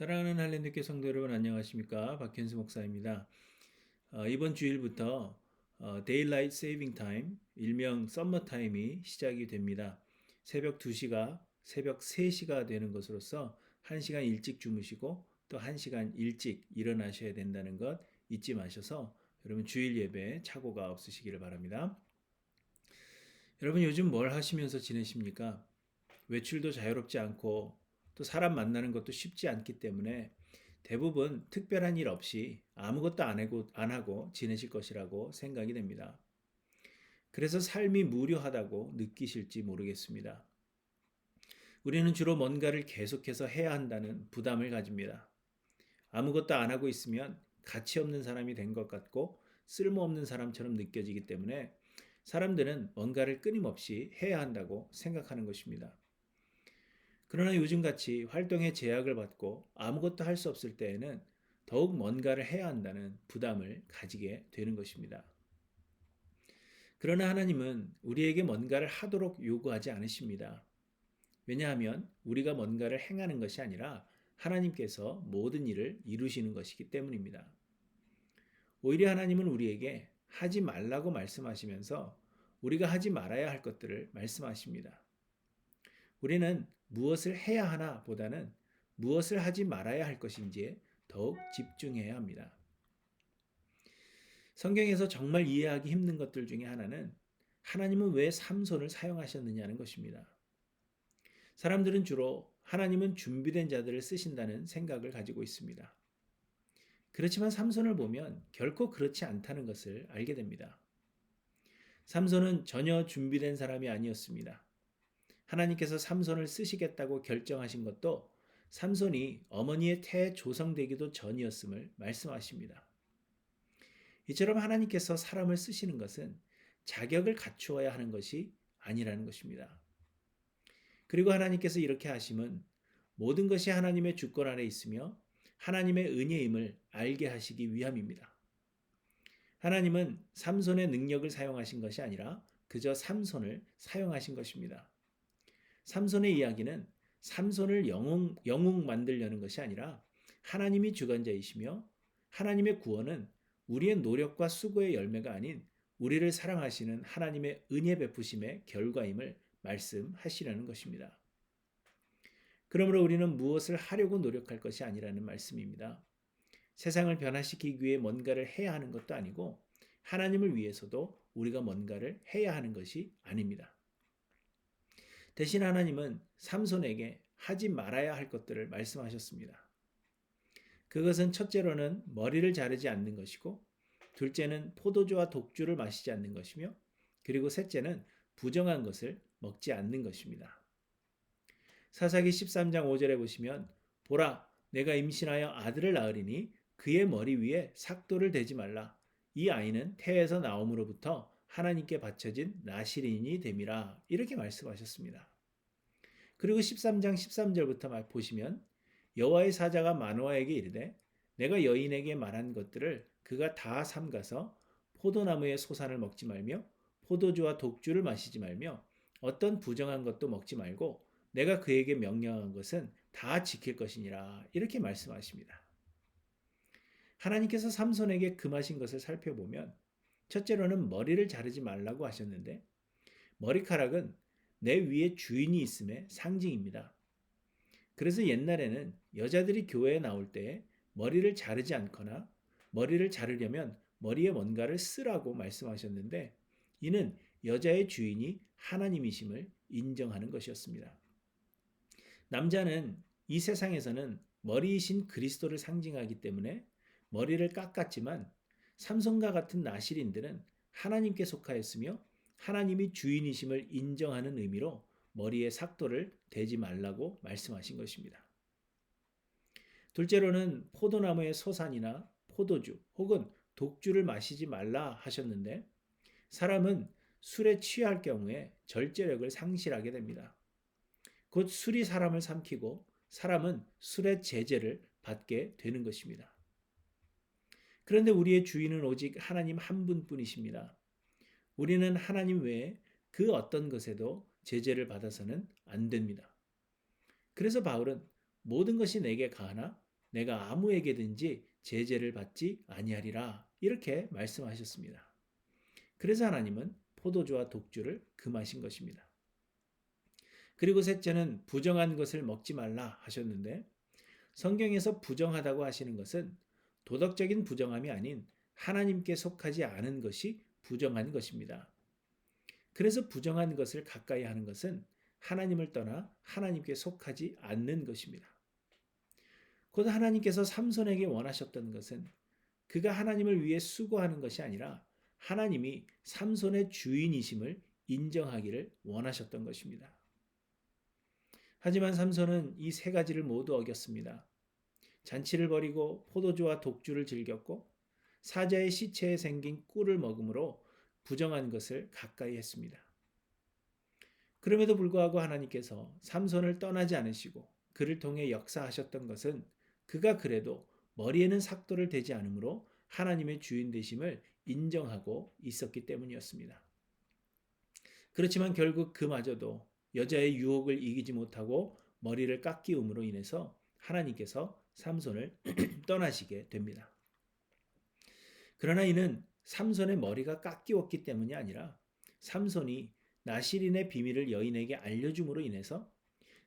사랑하는 할렌드교 성도 여러분 안녕하십니까 박현수 목사입니다. 어, 이번 주일부터 어, Daylight Saving Time 일명 썸머 타임이 시작이 됩니다. 새벽 2시가 새벽 3시가 되는 것으로서 1시간 일찍 주무시고 또 1시간 일찍 일어나셔야 된다는 것 잊지 마셔서 여러분 주일 예배 착오가 없으시기를 바랍니다. 여러분 요즘 뭘 하시면서 지내십니까? 외출도 자유롭지 않고 또 사람 만나는 것도 쉽지 않기 때문에 대부분 특별한 일 없이 아무것도 안 하고, 안 하고 지내실 것이라고 생각이 됩니다. 그래서 삶이 무료하다고 느끼실지 모르겠습니다. 우리는 주로 뭔가를 계속해서 해야 한다는 부담을 가집니다. 아무것도 안 하고 있으면 가치 없는 사람이 된 것 같고 쓸모없는 사람처럼 느껴지기 때문에 사람들은 뭔가를 끊임없이 해야 한다고 생각하는 것입니다. 그러나 요즘같이 활동에 제약을 받고 아무것도 할 수 없을 때에는 더욱 뭔가를 해야 한다는 부담을 가지게 되는 것입니다. 그러나 하나님은 우리에게 뭔가를 하도록 요구하지 않으십니다. 왜냐하면 우리가 뭔가를 행하는 것이 아니라 하나님께서 모든 일을 이루시는 것이기 때문입니다. 오히려 하나님은 우리에게 하지 말라고 말씀하시면서 우리가 하지 말아야 할 것들을 말씀하십니다. 우리는 무엇을 해야 하나 보다는 무엇을 하지 말아야 할 것인지에 더욱 집중해야 합니다. 성경에서 정말 이해하기 힘든 것들 중에 하나는 하나님은 왜 삼손을 사용하셨느냐는 것입니다. 사람들은 주로 하나님은 준비된 자들을 쓰신다는 생각을 가지고 있습니다. 그렇지만 삼손을 보면 결코 그렇지 않다는 것을 알게 됩니다. 삼손은 전혀 준비된 사람이 아니었습니다. 하나님께서 삼손을 쓰시겠다고 결정하신 것도 삼손이 어머니의 태에 조성되기도 전이었음을 말씀하십니다. 이처럼 하나님께서 사람을 쓰시는 것은 자격을 갖추어야 하는 것이 아니라는 것입니다. 그리고 하나님께서 이렇게 하심은 모든 것이 하나님의 주권 아래 있으며 하나님의 은혜임을 알게 하시기 위함입니다. 하나님은 삼손의 능력을 사용하신 것이 아니라 그저 삼손을 사용하신 것입니다. 삼손의 이야기는 삼손을 영웅, 영웅 만들려는 것이 아니라 하나님이 주관자이시며 하나님의 구원은 우리의 노력과 수고의 열매가 아닌 우리를 사랑하시는 하나님의 은혜 베푸심의 결과임을 말씀하시려는 것입니다. 그러므로 우리는 무엇을 하려고 노력할 것이 아니라는 말씀입니다. 세상을 변화시키기 위해 뭔가를 해야 하는 것도 아니고 하나님을 위해서도 우리가 뭔가를 해야 하는 것이 아닙니다. 대신 하나님은 삼손에게 하지 말아야 할 것들을 말씀하셨습니다. 그것은 첫째로는 머리를 자르지 않는 것이고, 둘째는 포도주와 독주를 마시지 않는 것이며, 그리고 셋째는 부정한 것을 먹지 않는 것입니다. 사사기 13장 5절에 보시면, 보라, 내가 임신하여 아들을 낳으리니 그의 머리 위에 삭도를 대지 말라. 이 아이는 태에서 나옴으로부터 하나님께 바쳐진 나시린이 됨이라 이렇게 말씀하셨습니다. 그리고 13장 13절부터 보시면 여호와의 사자가 마노아에게 이르되 내가 여인에게 말한 것들을 그가 다 삼가서 포도나무의 소산을 먹지 말며 포도주와 독주를 마시지 말며 어떤 부정한 것도 먹지 말고 내가 그에게 명령한 것은 다 지킬 것이니라 이렇게 말씀하십니다. 하나님께서 삼손에게 금하신 것을 살펴보면 첫째로는 머리를 자르지 말라고 하셨는데 머리카락은 내 위에 주인이 있음의 상징입니다. 그래서 옛날에는 여자들이 교회에 나올 때 머리를 자르지 않거나 머리를 자르려면 머리에 뭔가를 쓰라고 말씀하셨는데 이는 여자의 주인이 하나님이심을 인정하는 것이었습니다. 남자는 이 세상에서는 머리이신 그리스도를 상징하기 때문에 머리를 깎았지만 삼성과 같은 나실인들은 하나님께 속하였으며 하나님이 주인이심을 인정하는 의미로 머리에 삭도를 대지 말라고 말씀하신 것입니다. 둘째로는 포도나무의 소산이나 포도주 혹은 독주를 마시지 말라 하셨는데 사람은 술에 취할 경우에 절제력을 상실하게 됩니다. 곧 술이 사람을 삼키고 사람은 술의 제재를 받게 되는 것입니다. 그런데 우리의 주인은 오직 하나님 한 분뿐이십니다. 우리는 하나님 외에 그 어떤 것에도 제재를 받아서는 안 됩니다. 그래서 바울은 모든 것이 내게 가하나 내가 아무에게든지 제재를 받지 아니하리라 이렇게 말씀하셨습니다. 그래서 하나님은 포도주와 독주를 금하신 것입니다. 그리고 셋째는 부정한 것을 먹지 말라 하셨는데 성경에서 부정하다고 하시는 것은 도덕적인 부정함이 아닌 하나님께 속하지 않은 것이 부정한 것입니다. 그래서 부정한 것을 가까이 하는 것은 하나님을 떠나 하나님께 속하지 않는 것입니다. 곧 하나님께서 삼손에게 원하셨던 것은 그가 하나님을 위해 수고하는 것이 아니라 하나님이 삼손의 주인이심을 인정하기를 원하셨던 것입니다. 하지만 삼손은 이 세 가지를 모두 어겼습니다. 잔치를 벌이고 포도주와 독주를 즐겼고 사자의 시체에 생긴 꿀을 먹음으로 부정한 것을 가까이 했습니다. 그럼에도 불구하고 하나님께서 삼손을 떠나지 않으시고 그를 통해 역사하셨던 것은 그가 그래도 머리에는 삭도를 대지 않으므로 하나님의 주인 되심을 인정하고 있었기 때문이었습니다. 그렇지만 결국 그마저도 여자의 유혹을 이기지 못하고 머리를 깎이움으로 인해서 하나님께서 삼손을 떠나시게 됩니다. 그러나 이는 삼손의 머리가 깎이었기 때문이 아니라 삼손이 나시린의 비밀을 여인에게 알려줌으로 인해서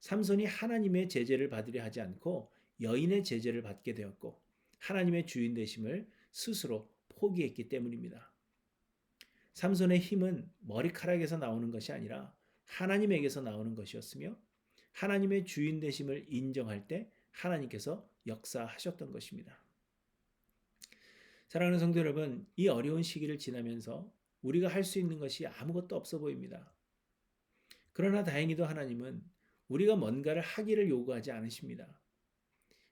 삼손이 하나님의 제재를 받으려 하지 않고 여인의 제재를 받게 되었고 하나님의 주인 되심을 스스로 포기했기 때문입니다. 삼손의 힘은 머리카락에서 나오는 것이 아니라 하나님에게서 나오는 것이었으며 하나님의 주인 되심을 인정할 때 하나님께서 역사하셨던 것입니다. 사랑하는 성도 여러분, 이 어려운 시기를 지나면서 우리가 할 수 있는 것이 아무것도 없어 보입니다. 그러나 다행히도 하나님은 우리가 뭔가를 하기를 요구하지 않으십니다.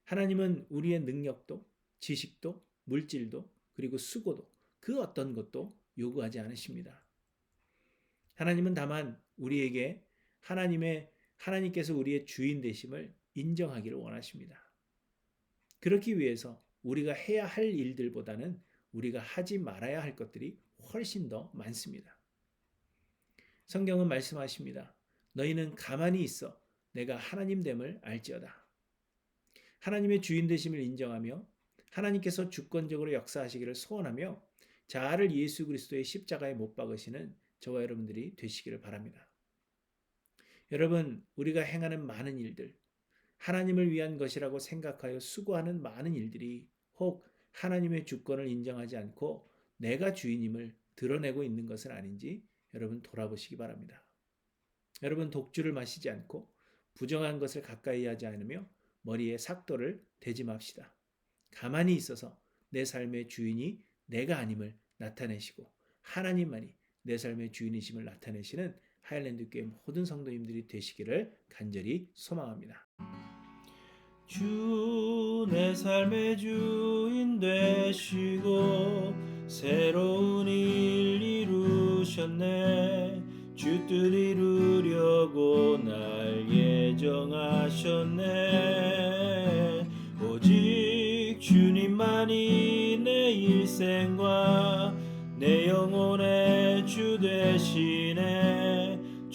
하나님은 우리의 능력도, 지식도, 물질도, 그리고 수고도, 그 어떤 것도 요구하지 않으십니다. 하나님은 다만 우리에게 하나님의 하나님께서 우리의 주인 되심을 인정하기를 원하십니다. 그렇기 위해서 우리가 해야 할 일들보다는 우리가 하지 말아야 할 것들이 훨씬 더 많습니다. 성경은 말씀하십니다. 너희는 가만히 있어 내가 하나님 됨을 알지어다. 하나님의 주인 되심을 인정하며 하나님께서 주권적으로 역사하시기를 소원하며 자아를 예수 그리스도의 십자가에 못 박으시는 저와 여러분들이 되시기를 바랍니다. 여러분, 우리가 행하는 많은 일들, 하나님을 위한 것이라고 생각하여 수고하는 많은 일들이 혹 하나님의 주권을 인정하지 않고 내가 주인임을 드러내고 있는 것은 아닌지 여러분 돌아보시기 바랍니다. 여러분 독주를 마시지 않고 부정한 것을 가까이 하지 않으며 머리에 삭도를 대지 맙시다. 가만히 있어서 내 삶의 주인이 내가 아님을 나타내시고 하나님만이 내 삶의 주인이심을 나타내시는 하일랜드 교회 모든 성도님들이 되시기를 간절히 소망합니다. 주 내 삶의 주인 되시고 새로운 일 이루셨네. 주 뜻 이루려고 날 예정하셨네. 오직 주님만이 내 일생과 내 영혼의 주 되시네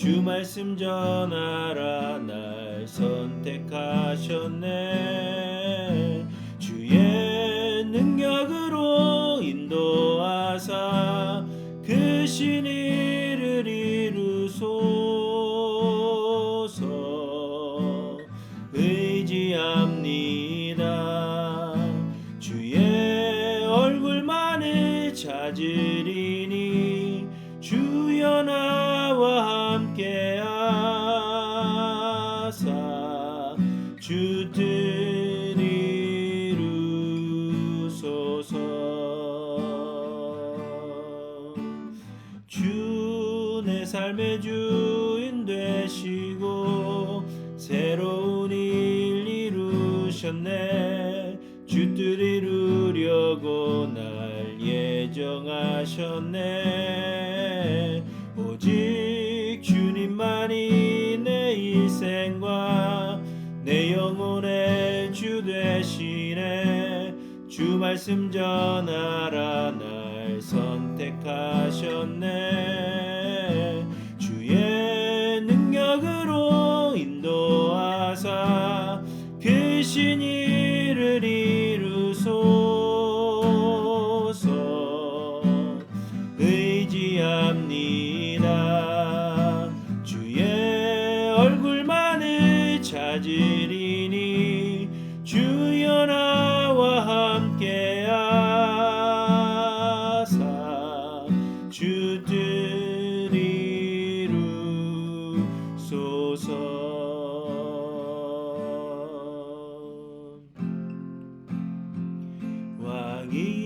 주 말씀 전하라 날 선택하셨네. 주의 능력으로 인도하사 그 신의 내 삶의 주인 되시고 새로운 일 이루셨네. 주뜻 이루려고 날 예정하셨네. 오직 주님만이 내 일생과 내 영혼의 주 되시네. 주 말씀 전하라 날 선택하셨네 이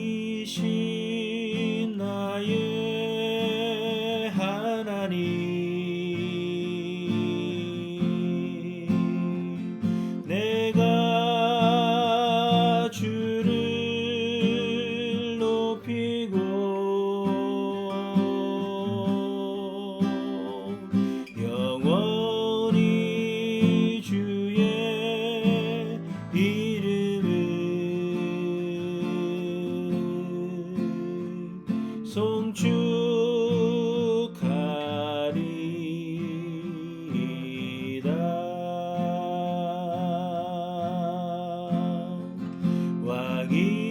aquí.